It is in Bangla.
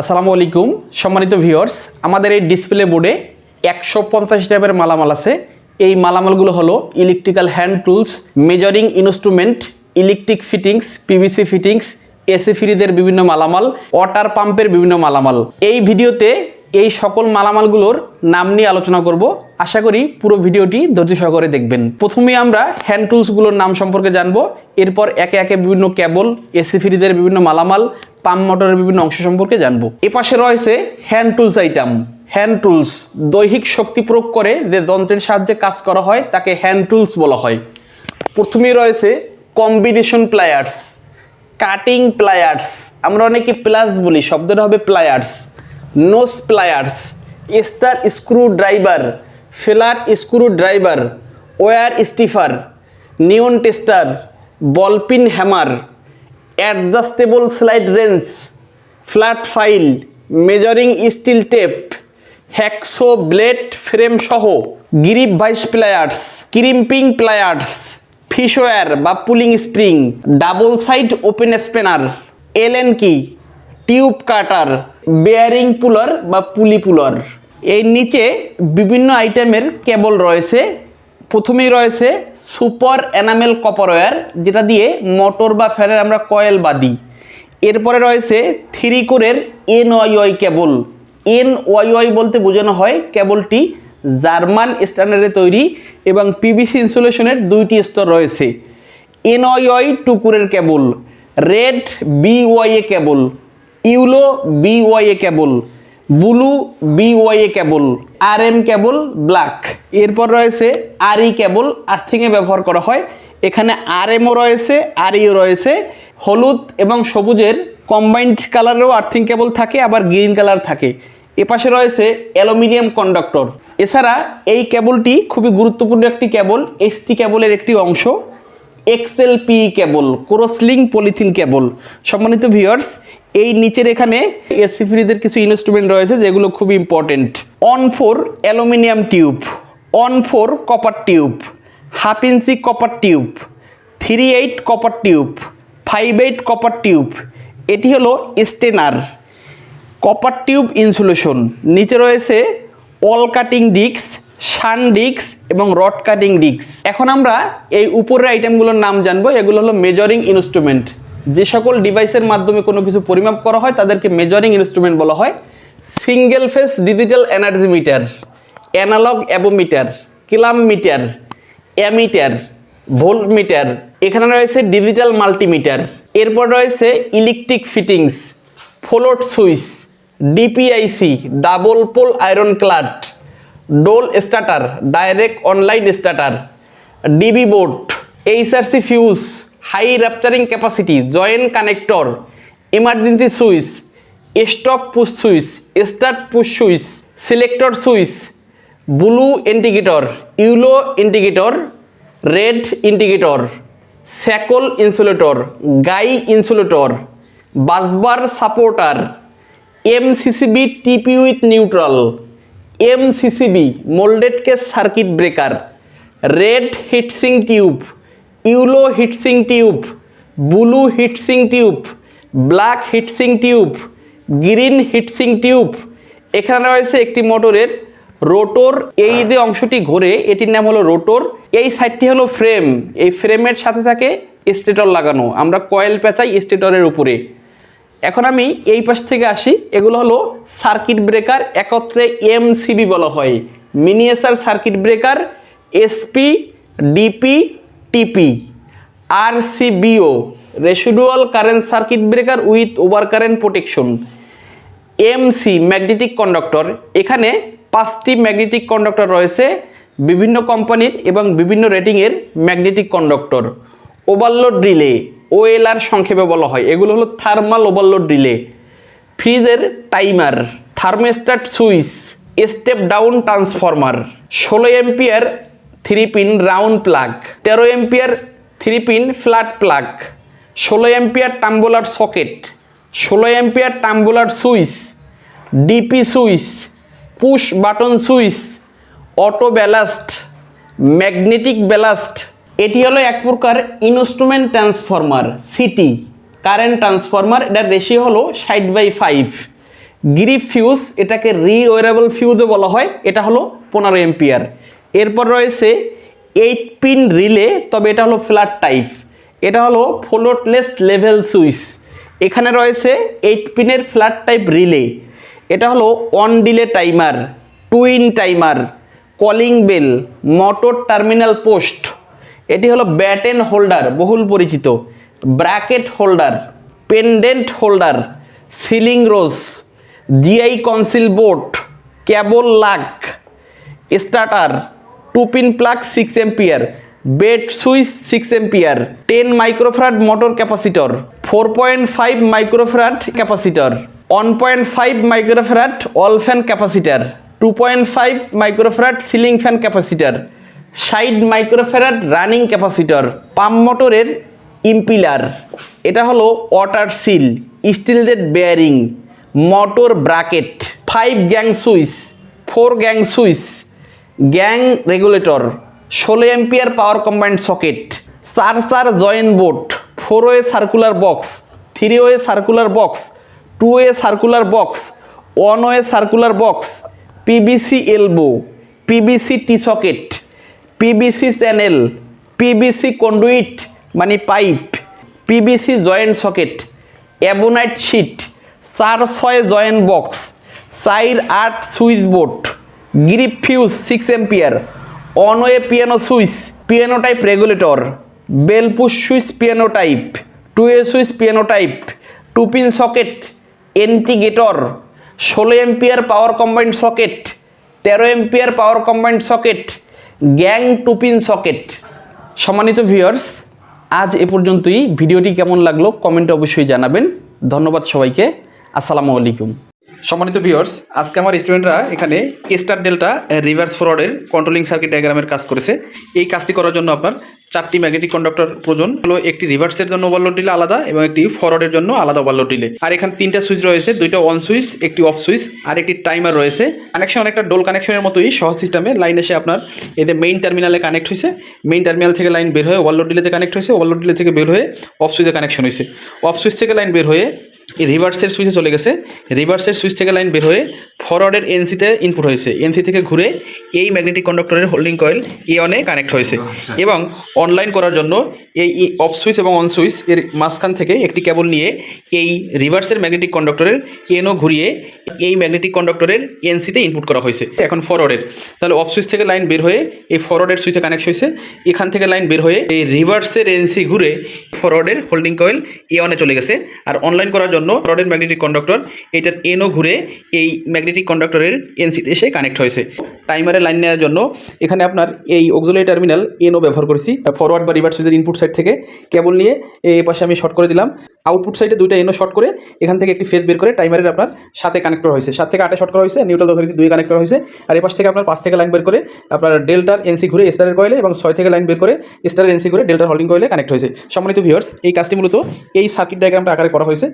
আসসালামু আলাইকুম, সম্মানিত ভিউয়ার্স, আমাদের এই ডিসপ্লে বোর্ডে একশো পঞ্চাশ টাইপের মালামাল আছে। এই মালামালগুলো হলো electrical hand tools measuring instrument electric fittings PVC fittings AC ফ্রিজের বিভিন্ন মালামাল ওয়াটার পাম্পের বিভিন্ন মালামাল। এই ভিডিওতে এই সকল মালামালগুলোর নাম নিয়ে আলোচনা করব। আশা করি পুরো ভিডিওটি ধৈর্য সহকারে দেখবেন। প্রথমে আমরা হ্যান্ড টুলসগুলোর নাম সম্পর্কে জানব। এরপর একে একে বিভিন্ন কেবল এসি ফ্রিজের বিভিন্ন মালামাল পাম্প মোটরের বিভিন্ন অংশ সম্পর্কে জানব। এ পাশে রয়েছে hand tools item hand tools দৈহিক শক্তি প্রয়োগ করে যে যন্ত্রের সাহায্যে কাজ করা হয়, তাকে হ্যান্ড টুলস বলা হয়। প্রথমেই রয়েছে কম্বিনেশন প্লায়ার্স কাটিং প্লায়ার্স আমরা অনেকে প্লাস বলি, শব্দটা হবে pliers nose pliers star screw driver flat screw driver wire stripper neon tester ball pin hammer adjustable slide wrench flat file measuring steel tape hacksaw blade frame সহ grip vice pliers crimping pliers fish wire বা pulling spring double side open spanner Allen key tube cutter bearing puller বা পুলি পুলার এই নিচে বিভিন্ন আইটেমের কেবল রয়েছে। প্রথমেই রয়েছে সুপার এনামেল কপার ওয়্যার যেটা দিয়ে মোটর বা ফ্যানের আমরা কয়েল বাঁধি। এরপরে রয়েছে থ্রি কোরের N Y cable. N Y বলতে বোঝানো হয় কেবলটি জার্মান স্ট্যান্ডার্ডে তৈরি এবং পিভিসি ইনসুলেশনের দুইটি স্তর রয়েছে। N Y টুকুরের cable, red B Y A cable. Yellow B Y A cable, blue B Y A cable R M cable black. এরপর রয়েছে আর ই কেবল, আর্থিংয়ে ব্যবহার করা হয়। এখানে আর এমও রয়েছে আর ইও রয়েছে। হলুদ এবং সবুজের কম্বাইন্ড কালারেও আর্থিং কেবল থাকে, আবার গ্রিন কালার থাকে। এপাশে রয়েছে অ্যালুমিনিয়াম কন্ডাক্টর এছাড়া এই কেবলটি খুবই গুরুত্বপূর্ণ একটি কেবল এসটি কেবলের একটি অংশ। XL P cable crosslink polythene cable. সম্মানিত ভিউয়ার্স এই নিচের এখানে এসি ফ্রিজের কিছু ইনস্ট্রুমেন্ট রয়েছে, যেগুলো খুব important one four aluminium tube one four copper tube half inch copper tube three eight copper tube five eight copper tube এটি হলো স্টেনার কপার টিউব ইনসুলেশন নিচে রয়েছে অল কাটিং ডিস্ক শান ডিস্ক এবং রড কাটিং ডিস্ক এখন আমরা এই উপরের আইটেমগুলোর নাম জানব, এগুলো হলো মেজরিং ইনস্ট্রুমেন্ট যে সকল ডিভাইসের মাধ্যমে কোনো কিছু পরিমাপ করা হয়, তাদেরকে মেজারিং ইনস্ট্রুমেন্ট বলা হয়। Single phase digital energy meter analog avometer clamp meter ammeter volt meter এখানে রয়েছে ডিজিটাল মাল্টিমিটার এরপর রয়েছে electric fittings float switch DPIC double pole iron clad DOL starter direct online starter DB board HRC fuse high rupturing capacity, joint connector, emergency switch, stop push switch, start push switch, selector switch, blue indicator, yellow indicator, red indicator, shackle insulator, guy insulator, busbar supporter, MCCB TP with neutral, MCCB moulded case circuit breaker, red heat shrink tube yellow heat shrink tube, blue heat shrink tube, black heat shrink tube, green heat shrink tube. এখানে রয়েছে একটি মোটরের রোটর। এই যে অংশটি ঘোরে, এটির নাম হলো রোটর। এই সাইডটি হলো ফ্রেম। এই ফ্রেমের সাথে থাকে স্টেটর লাগানো। আমরা কয়েল পেঁচাই স্টেটরের উপরে। এখন আমি এই পাশ থেকে আসি। এগুলো হলো সার্কিট ব্রেকার, একত্রে এমসিবি বলা হয়। Miniature circuit breaker, SP, DP TP R CBO residual current circuit breaker with over current protection MC magnetic conductor এখানে পাঁচটি ম্যাগনেটিক কন্ডাক্টর রয়েছে, বিভিন্ন কোম্পানির এবং বিভিন্ন রেটিংয়ের magnetic conductor overload relay OLR সংক্ষেপে বলা হয়, এগুলো হলো থার্মাল ওভারলোড রিলে ফ্রিজের timer thermostat switch step down transformer ষোলো ampere three pin round plug. তেরো ampere three pin flat plug. ষোলো এম্পিয়ার টাম্বুলার সকেট। ষোলো ampere tumbler switch. DP switch. Push button switch. Auto ballast. Magnetic ballast. এটি হলো এক প্রকার instrument transformer CT current transformer এটার রেশিও হলো ষাট বাই ফাইভ গ্রিপ ফিউজ, এটাকে রিওয়েরেবল ফিউজও বলা হয়, এটা হলো পনেরো এম্পিয়ার। এরপর রয়েছে এইট পিন রিলে তবে এটা হলো ফ্ল্যাট টাইপ এটা হলো ফ্লোটলেস লেভেল সুইচ এখানে রয়েছে এইট পিনের ফ্ল্যাট টাইপ রিলে এটা হলো on delay timer twin timer calling bell motor terminal post এটি হলো ব্যাটেন হোল্ডার বহুল পরিচিত। Bracket holder pendant holder ceiling rose GI concealed board cable lug starter two pin plug six ampere bed switch six ampere ten microfarad motor capacitor four point five microfarad capacitor one point five microfarad wall fan capacitor two point five microfarad ceiling fan capacitor side microfarad running capacitor pump মোটরের ইম্পিলার এটা হলো water seal স্টিলদের bearing motor bracket five gang switch four gang switch gang regulator, ষোলো এম্পিয়ার পাওয়ার কম্বাইন্ড সকেট, চার চার joint board four way circular box three way circular box two way circular box one way circular box, PVC elbow, PVC T socket, PVC channel, PVC conduit মানে pipe, PVC joint socket, ebonite sheet, চার ছয় জয়েন্ট বক্স চার আট switch board grip fuse six ampere one way piano switch piano type regulator bell push switch piano type two A switch piano type two pin socket indicator ষোলো এম্পিয়ার পাওয়ার কম্বাইন্ড সকেট তেরো ampere power combined socket gang two pin socket সম্মানিত ভিউয়ার্স আজ এ পর্যন্তই। ভিডিওটি কেমন লাগল কমেন্টে অবশ্যই জানাবেন। ধন্যবাদ সবাইকে। আসসালামু আলাইকুম। সম্মানিত ভিউয়ার্স আজকে আমার স্টুডেন্টরা এখানে স্টার ডেল্টা রিভার্স ফরওয়ার্ডের কন্ট্রোলিং সার্কিট ডায়াগ্রামের কাজ করেছে। এই কাজটি করার জন্য আপনার চারটি ম্যাগনেটিক কন্ডাক্টর প্রয়োজন। হলো একটি রিভার্সের জন্য ওভারলোড ডিলে আলাদা এবং একটি ফরওয়ার্ডের জন্য আলাদা ওভারলোড ডিলে আর এখানে তিনটা সুইচ রয়েছে, দুইটা অন সুইচ একটি অফ সুইচ আর একটি টাইমার রয়েছে। কানেকশন অনেকটা ডোল কানেকশনের মতোই সহজ সিস্টেমে লাইন এসে আপনার এদের মেইন টার্মিনালে কানেক্ট হয়েছে মেইন টার্মিনাল থেকে লাইন বের হয়ে ওভারলোড ডিলেতে কানেক্ট হয়েছে ওভারলোড ডিলে থেকে বের হয়ে অফ সুইচে কানেকশন হয়েছে। অফ সুইচ থেকে লাইন বের হয়ে রিভার্সের সুইচে চলে গেছে। রিভার্সের সুইচ থেকে লাইন বের হয়ে ফরওয়ার্ডের এনসিতে ইনপুট হয়েছে। এনসি থেকে ঘুরে এই ম্যাগনেটিক কন্ডাক্টরের হোল্ডিং কয়েল এ অনে কানেক্ট হয়েছে এবং অনলাইন করার জন্য এই অফ সুইচ এবং অন সুইচ এর মাঝখান থেকে একটি কেবল নিয়ে এই রিভার্সের ম্যাগনেটিক কন্ডাক্টরের এনও ঘুরিয়ে এই ম্যাগনেটিক কন্ডাক্টরের এনসিতে ইনপুট করা হয়েছে। এখন ফরওয়ার্ডের তাহলে অফ সুইচ থেকে লাইন বের হয়ে এই ফরওয়ার্ডের সুইচে কানেক্ট হয়েছে। এখান থেকে লাইন বের হয়ে এই রিভার্সের এনসি ঘুরে ফরওয়ার্ডের হোল্ডিং কয়েল এ অনে চলে গেছে। আর অনলাইন করার জন্য ফরওয়ার্ডের ম্যাগনেটিক কন্ডাক্টর, এটার এনও ঘুরে এই ম্যাগনেটিক কন্ডাক্টরের এনসিতে এসে কানেক্ট হয়েছে। টাইমারের লাইন নেওয়ার জন্য এখানে আপনার এই অক্সুলারি টার্মিনাল এনও ব্যবহার করেছি ফরওয়ার্ড বা রিভার্স সুইচের ইনপুট সাইড থেকে। কেবল নিয়ে এই পাশে আমি শর্ট করে দিলাম। আউটপুট সাইডে দুইটা এনও শর্ট করে এখান থেকে একটি ফেজ বের করে টাইমারের আপনার সাথে কানেক্ট হয়েছে। সাত থেকে আটে শর্ট করা হয়েছে নিউট্রাল দশমিক দুই কানেক্ট করা হয়েছে। আর এই পাশ থেকে আপনার পাঁচ থেকে লাইন বের করে আপনার ডেল্টার এনসি ঘুরে স্টারের কয়েলে এবং ছয় থেকে লাইন বের করে স্টারের এনসি ঘুরে ডেল্টার হোল্ডিং কয়েলে কানেক্ট হয়েছে। সম্মানিত ভিউয়ার্স এই কাজটি মূলত এই সার্কিট ডায়াগ্রামটা আকারে করা হয়েছে।